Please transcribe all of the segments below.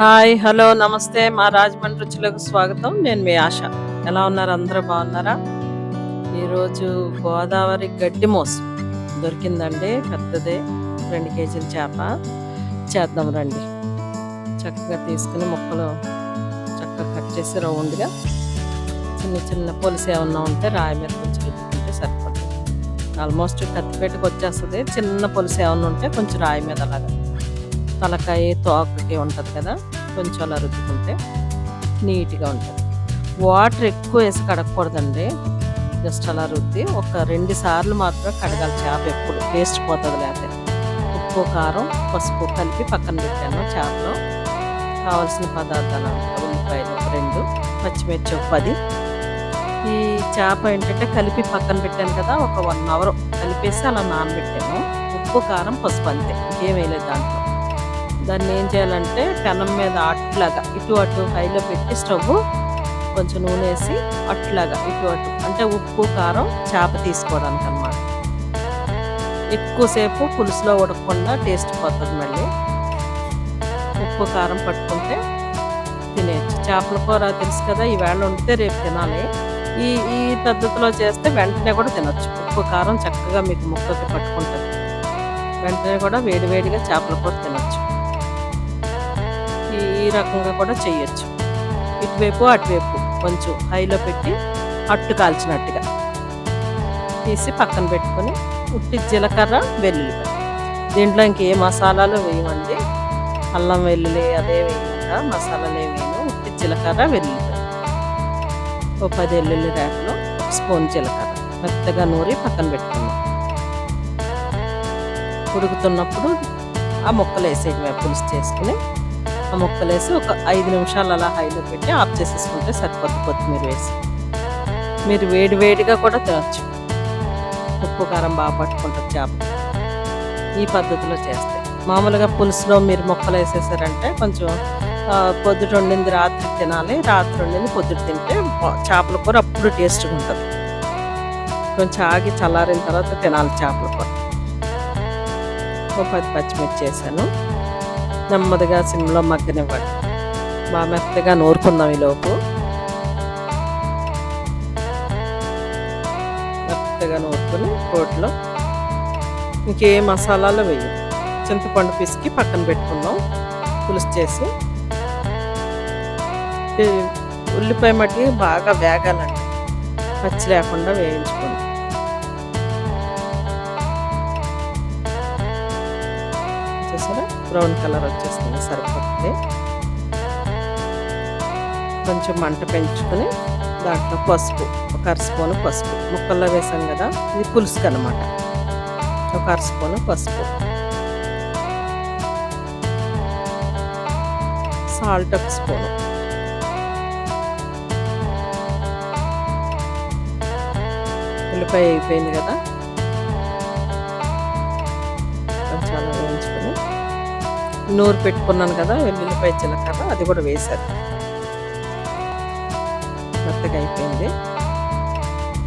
Hi hello నమస్తే. మా రాజమండ్రి రుచులకు స్వాగతం. నేను మీ ఆశ. ఎలా ఉన్నారు? అందరూ బాగున్నారా? ఈరోజు గోదావరి గడ్డి మోసం. దొరికిందండి పెద్దదే. రెండు కేజీల చేప. చేద్దాం రండి. చక్కగా తీసుకుని ముక్కలు చక్కగా కట్ చేసి రౌండ్గా చిన్న చిన్న పులుసు ఏమన్నా ఉంటే రాయి మీద కొంచెం రుద్దుకుంటే సరిపడుతుంది ఆల్మోస్ట్ కత్తిపేటకు వచ్చేస్తుంది. చిన్న పులుసు ఏమన్నా ఉంటే కొంచెం రాయి మీద అలాగా తలకాయ తోకకి ఉంటుంది కదా కొంచెం అలా రుద్దుకుంటే నీట్గా ఉంటుంది. వాటర్ ఎక్కువ వేసి కడగకూడదండి. జస్ట్ అలా రుద్ది ఒక రెండు సార్లు మాత్రం కడగాలి చేప ఎప్పుడు. టేస్ట్ పోతుంది లేకపోతే. ఉప్పు కారం పసుపు కలిపి పక్కన పెట్టాను చేపలో. కావాల్సిన పదార్థాలు ఉల్లిపాయలు ఒక రెండు పచ్చిమిర్చి ఒక పది. ఈ చేప ఏంటంటే కలిపి పక్కన పెట్టాను కదా ఒక వన్ అవర్ కలిపేసి అలా నానబెట్టాను. ఉప్పు కారం పసుపు అంతే. ఇంకేం వేయలేదు దాంట్లో. దాన్ని ఏం చేయాలంటే పెనం మీద అట్లాగా ఇటు అటు హైలో పెట్టి స్టవ్ కొంచెం నూనె వేసి అట్లాగా ఇటు అటు అంటే ఉప్పు కారం చేప తీసుకోవడానికి అనమాట ఎక్కువసేపు పులుసులో ఉడకకుండా టేస్ట్ పోతుంది మళ్ళీ. ఉప్పు కారం పట్టుకుంటే తినేయచ్చు. చేపల కూర తెలుసు కదా ఈ వేళ వండితే రేపు తినాలి. ఈ ఈ పద్ధతిలో చేస్తే వెంటనే కూడా తినొచ్చు. ఉప్పు కారం చక్కగా మీకు ముక్కకి పట్టుకుంటుంది. వెంటనే కూడా వేడివేడిగా చేపల కూర తినచ్చు రకంగా కూడా చేయొచ్చు. ఇటువైపు అటువైపు కొంచెం హైలో పెట్టి అట్టు కాల్చినట్టుగా తీసి పక్కన పెట్టుకొని ఉట్టి జీలకర్ర వెల్లుల్లిపాయ దీంట్లో ఇంకే మసాలాలు వేయమండి. అల్లం వెల్లుల్లి అదే వేయకుండా మసాలాలు ఏమి ఉట్టి జీలకర్ర వెల్లుల్లిపాయ ఒక పది వెల్లుల్లి రేపలు స్పూన్ జీలకర్ర. మెత్తగా నూరి పక్కన పెట్టుకున్నాం ఉడుకుతున్నప్పుడు ఆ ముక్కలు వేసేయడమే పులుసు చేసుకుని ముక్కలు వేసి ఒక ఐదు నిమిషాలు అలా హైలో పెట్టి ఆఫ్ చేసేసుకుంటే సరిపోద్ది కొత్తిమీర వేసి. మీరు వేడి వేడిగా కూడా తినచ్చు. ఉప్పు కారం బాగా పట్టుకుంటారు చేప ఈ పద్ధతిలో చేస్తే. మామూలుగా పులుసులో మీరు ముక్కలు వేసేసారంటే కొంచెం ఆ, పొద్దుట వండింది రాత్రి తినాలి రాత్రి వండింది పొద్దుట తింటే చేపల కూర అప్పుడు టేస్ట్గా ఉంటుంది. కొంచెం ఆగి చల్లారిన తర్వాత తినాలి చేపల కూర. ఒక పది పచ్చిమిర్చి చేశాను నెమ్మదిగా సిమ్లో మగ్గనివ్వండి. బాగా మెత్తగా నూరుకుందాం ఈలోపు మెత్తగా నూరుకుని రోట్లో ఇంకే మసాలాలు వేయం. చింతపండు పిసికి పక్కన పెట్టుకుందాం. పులుసు చేసి. ఉల్లిపాయ మట్టి బాగా వేగాలండి. పచ్చి లేకుండా వేయించుకోండి. బ్రౌన్ కలర్ వచ్చేస్తుంది సరిపోతుంది. కొంచెం మంట పెంచుకొని దాంట్లో పసుపు ఒక అర పసుపు. ముక్కల్లో వేసాం కదా ఇది పులుసుకు అనమాట ఒక అర పసుపు. సాల్ట్ ఒక స్పూను. ఉల్లిపాయ అయిపోయింది కదా నూరు పెట్టుకున్నాను కదా వెల్లుల్లిపాయ జీలకర్ర అది కూడా వేశారు మెత్తగా అయిపోయింది.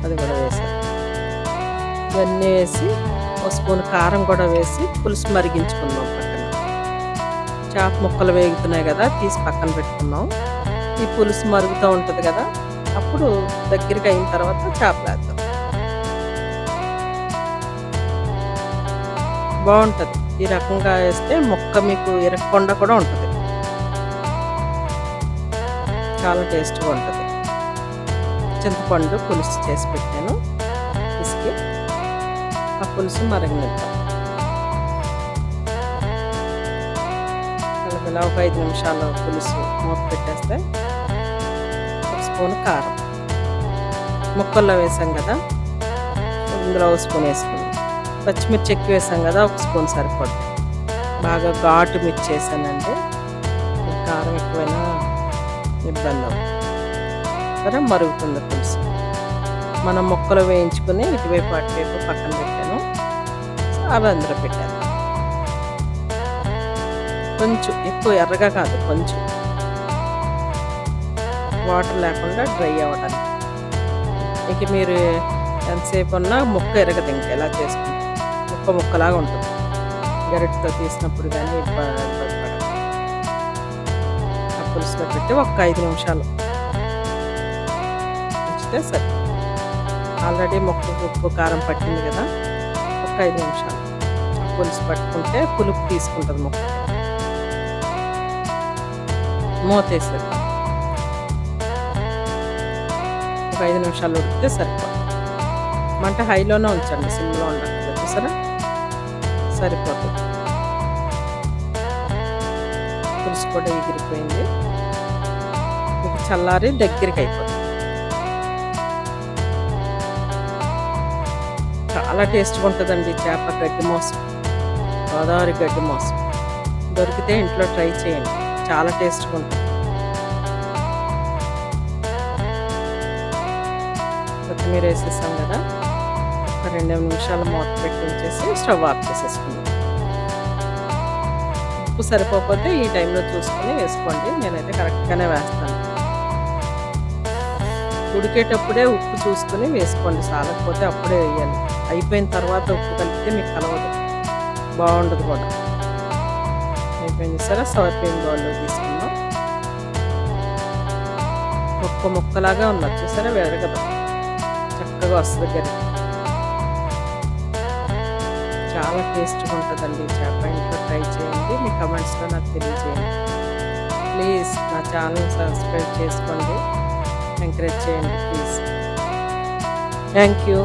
అది కూడా వేశారు ఇవన్నీ వేసి ఒక స్పూన్ కారం కూడా వేసి పులుసు మరిగించుకున్నాం పక్కన. చేప ముక్కలు వేగుతున్నాయి కదా తీసి పక్కన పెట్టుకున్నాం. ఈ పులుసు మరుగుతూ ఉంటుంది కదా అప్పుడు దగ్గరికి అయిన తర్వాత చేపలు వేద్దాం. బాగుంటుంది. ఈ రకంగా వేస్తే మొక్క మీకు ఇరగకుండా కూడా ఉంటుంది. చాలా టేస్ట్గా ఉంటుంది. చింతపండు పులుసు చేసి పెట్టాను. పిసికి ఆ పులుసు మరగనిద్దాం. ఇలా ఒక ఐదు నిమిషాలు పులుసు మూత పెట్టేస్తే ఒక స్పూన్ కారం. ముక్కల్లో వేసాం కదా ఇందులో ఒక స్పూన్ వేసుకున్నాం పచ్చిమిర్చి ఎక్కువ వేసాం కదా ఒక స్పూన్ సరిపోద్ది బాగా ఘాటు మిర్చి వేసానండి. కారం ఎక్కువైనా ఇబ్బంది అవుతుంది మరుగుతుంది పులుసు. మనం మొక్కలు వేయించుకుని ఇటువైపు అటువైపు పక్కన పెట్టాను. అవి అందులో పెట్టాను. కొంచెం ఎక్కువ ఎర్రగా కాదు కొంచెం. వాటర్ లేకుండా డ్రై అవ్వడానికి. ఇక మీరు ఎంతసేపు ఉన్నా ముక్క ఎరగదు ఇంకా ఎలా చేసుకుంటారు కుప్ప ముక్కలాగా ఉంటుంది. గరిటతో తీసినప్పుడు కానీ ఇబ్బంది ఇబ్బంది పులుసులో పెట్టి ఒక ఐదు నిమిషాలు ఉంచితే సరే. ఆల్రెడీ మొక్కకు ఉప్పు కారం పట్టింది కదా ఒక ఐదు నిమిషాలు. పులుసు పట్టుకుంటే పులుపు తీసుకుంటుంది మొక్క. మూతేసేద్దాం ఒక ఐదు నిమిషాలు ఉడికితే సరిపోతుంది. మంట హైలోనే ఉంచండి సిమ్లో ఉండదు చూసారా? సరిపోతుంది. పులుసు కూడా ఎగిరిపోయింది. చల్లారి దగ్గరికి అయిపోతుంది చాలా టేస్ట్గా ఉంటుందండి చేప గడ్డి మోసం. గోదావరి గడ్డి మోసం. దొరికితే ఇంట్లో ట్రై చేయండి. చాలా టేస్ట్గా ఉంటుంది. కొత్తిమీర వేసేసాం కదా? ఒక రెండు నిమిషాలు మూత పెట్టి ఉంచేసి స్టవ్ ఆఫ్ చేసేసుకుందాం. ఉప్పు సరిపోకపోతే ఈ టైంలో చూసుకొని వేసుకోండి. నేనైతే కరెక్ట్గానే వేస్తాను. ఉడికేటప్పుడే ఉప్పు చూసుకొని వేసుకోండి. సాలకపోతే అప్పుడే వేయాలి. అయిపోయిన తర్వాత ఉప్పు కలిపితే మీకు కలవదు. బాగుండదు కూడా. అయిపోయింది సరే సవర్పింగ్ బౌల్లో తీసుకుందాం. ముక్క ముక్కలాగా ఉన్నది చూసారా? వేరగదు చక్కగా వస్తుంది గరి చాలా టేస్ట్గా ఉంటుందండి చేప. ఇంట్లో ట్రై చేయండి. మీ కమెంట్స్లో నాకు తెలియజేయండి. ప్లీజ్ నా ఛానల్ సబ్స్క్రైబ్ చేసుకోండి. ఎంకరేజ్ చేయండి ప్లీజ్. Thank you.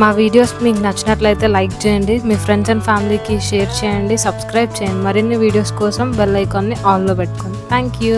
మా వీడియోస్ మీకు నచ్చినట్లయితే లైక్ చేయండి. మీ ఫ్రెండ్స్ అండ్ ఫ్యామిలీకి షేర్ చేయండి. సబ్స్క్రైబ్ చేయండి. మరిన్ని వీడియోస్ కోసం బెల్ ఐకాన్ని ఆన్లో పెట్టుకోండి. Thank you